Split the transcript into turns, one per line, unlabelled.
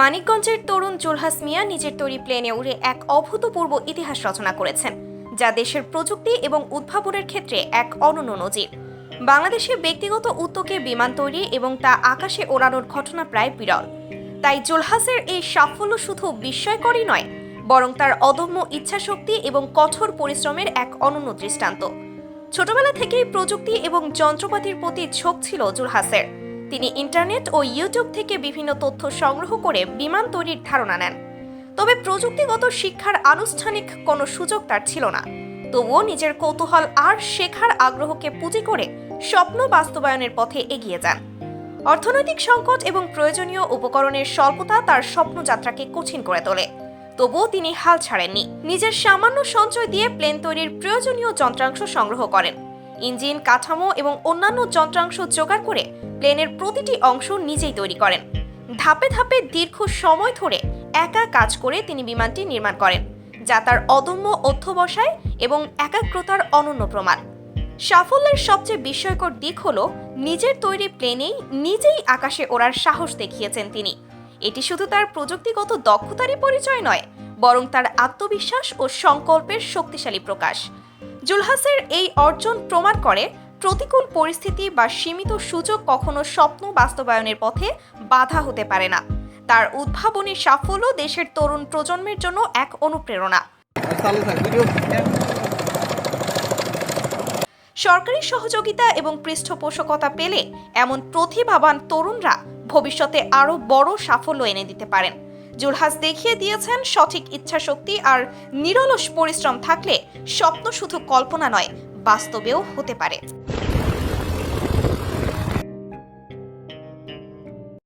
মানিকগঞ্জের তরুণ জুলহাস মিয়া নিজের তৈরি প্লেনে উড়ে এক অভূতপূর্ব ইতিহাস রচনা করেছেন, যা দেশের প্রযুক্তি এবং উদ্ভাবনের ক্ষেত্রে এক অনন্য নজির। বাংলাদেশে ব্যক্তিগত উদ্যোগে বিমান তৈরি এবং তা আকাশে ওড়ানোর ঘটনা প্রায় বিরল। তাই জুলহাসের এই সাফল্য শুধু বিস্ময়করই নয়, বরং তার অদম্য ইচ্ছাশক্তি এবং কঠোর পরিশ্রমের এক অনন্য দৃষ্টান্ত। ছোটবেলা থেকেই প্রযুক্তি এবং যন্ত্রপাতির প্রতি ঝোঁক ছিল জুলহাসের তিনি ইন্টারনেট ও ইউটিউব থেকে বিভিন্ন তথ্য সংগ্রহ করে বিমান তৈরির ধারণা নেন। তবে প্রযুক্তিগত শিক্ষার আনুষ্ঠানিক কোনো সুযোগ তার ছিল না। তবুও নিজের কৌতূহল আর শেখার আগ্রহকে পুঁজি করে স্বপ্ন বাস্তবায়নের পথে এগিয়ে যান। অর্থনৈতিক সংকট এবং প্রয়োজনীয় উপকরণের স্বল্পতা তার স্বপ্নযাত্রাকে কঠিন করে তোলে। তবুও তিনি হাল ছাড়েননি। নিজের সামান্য সঞ্চয় দিয়ে প্লেন তৈরির প্রয়োজনীয় যন্ত্রাংশ সংগ্রহ করেন। ইঞ্জিন কাঠামো এবং অন্যান্য যন্ত্রাংশ জোগাড় করে প্লেনের প্রতিটি অংশ নিজেই তৈরি করেন। ধাপে ধাপে দীর্ঘ সময় ধরে একা কাজ করে তিনি বিমানটি নির্মাণ করেন, যা তার অদম্য অধ্যবসায় এবং একাগ্রতার অনন্য প্রমাণ। সাফল্যের সবচেয়ে বিস্ময়কর দিক হল, নিজের তৈরি প্লেনেই নিজেই আকাশে ওড়ার সাহস দেখিয়েছেন তিনি। এটি শুধু তার প্রযুক্তিগত দক্ষতারই পরিচয় নয়, বরং তার আত্মবিশ্বাস ও সংকল্পের শক্তিশালী প্রকাশ। জুলহাসের এই অর্জন প্রমাণ করে প্রতিকূল পরিস্থিতি বা সীমিত সুযোগ কখনো স্বপ্ন বাস্তবায়নের পথে বাধা হতে পারে না। তার উদ্ভাবনী সাফল্য দেশের তরুণ প্রজন্মের জন্য এক অনুপ্রেরণা। সরকারি সহযোগিতা এবং পৃষ্ঠপোষকতা পেলে এমন প্রতিভাবান তরুণরা ভবিষ্যতে আরও বড় সাফল্য এনে দিতে পারেন। জুলহাস দেখিয়ে দিয়েছেন সঠিক ইচ্ছাশক্তি আর নিরলস পরিশ্রম থাকলে স্বপ্ন শুধু কল্পনা নয়, বাস্তবেও হতে পারে।